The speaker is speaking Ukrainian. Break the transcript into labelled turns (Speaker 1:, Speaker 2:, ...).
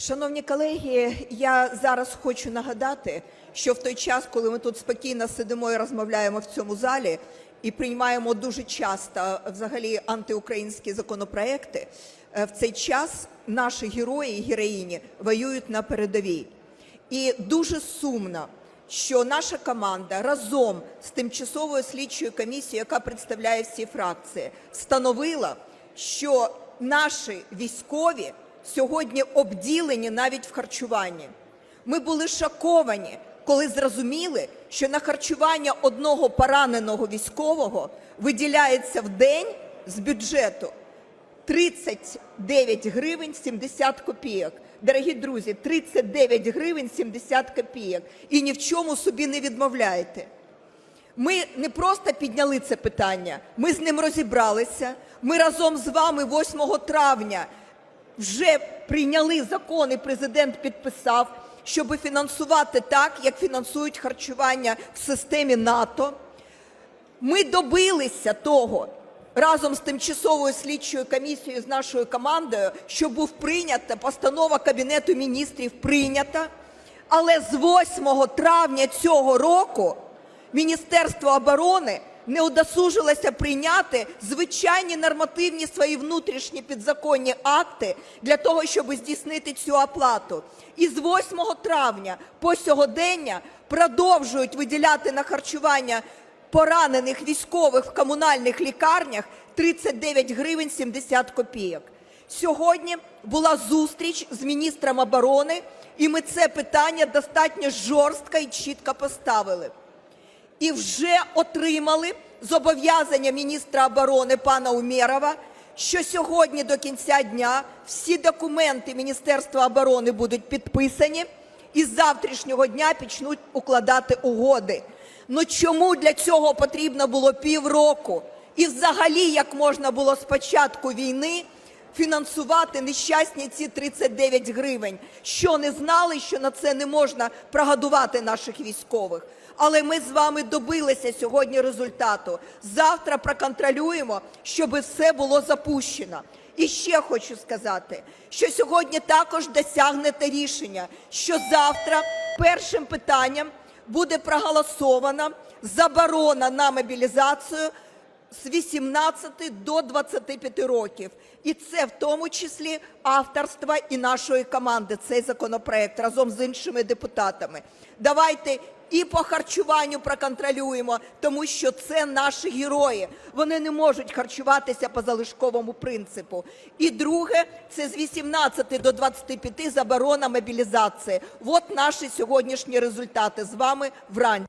Speaker 1: Шановні колеги, я зараз хочу нагадати, що в той час, коли ми тут спокійно сидимо і розмовляємо в цьому залі, і приймаємо дуже часто взагалі антиукраїнські законопроекти, е, в цей час наші герої і героїні воюють на передовій. І дуже сумно, що наша команда разом з тимчасовою слідчою комісією, яка представляє всі фракції, встановила, що наші військові сьогодні обділені навіть в харчуванні. Ми були шоковані, коли зрозуміли, що на харчування одного пораненого військового виділяється в день з бюджету 39 гривень 70 копійок. Дорогі друзі, 39 гривень 70 копійок. І ні в чому собі не відмовляєте. Ми не просто підняли це питання, ми з ним розібралися. Ми разом з вами 8 травня вже прийняли закон, і президент підписав, щоб фінансувати так, як фінансують харчування в системі НАТО. Ми добилися того разом з тимчасовою слідчою комісією з нашою командою, що був прийнята постанова Кабінету міністрів прийнята. Але з 8 травня цього року Міністерство оборони не удосужилося прийняти звичайні нормативні свої внутрішні підзаконні акти для того, щоб здійснити цю оплату. І з 8 травня по сьогодення продовжують виділяти на харчування поранених військових в комунальних лікарнях 39 гривень 70 копійок. Сьогодні була зустріч з міністром оборони, і ми це питання достатньо жорстко і чітко поставили. І вже отримали зобов'язання міністра оборони пана Умєрова, що сьогодні до кінця дня всі документи Міністерства оборони будуть підписані, і з завтрашнього дня почнуть укладати угоди. Ну чому для цього потрібно було півроку? І взагалі, як можна було з початку війни фінансувати нещасні ці 39 гривень? Що не знали, що на це не можна прогодувати наших військових? Але ми з вами добилися сьогодні результату. Завтра проконтролюємо, щоб все було запущено. І ще хочу сказати, що сьогодні також досягнете рішення, що завтра першим питанням буде проголосована заборона на мобілізацію з 18 до 25 років. І це в тому числі авторство і нашої команди, цей законопроект разом з іншими депутатами. Давайте і по харчуванню проконтролюємо, тому що це наші герої. Вони не можуть харчуватися по залишковому принципу. І друге, це з 18 до 25 заборона мобілізації. От наші сьогоднішні результати з вами вранці.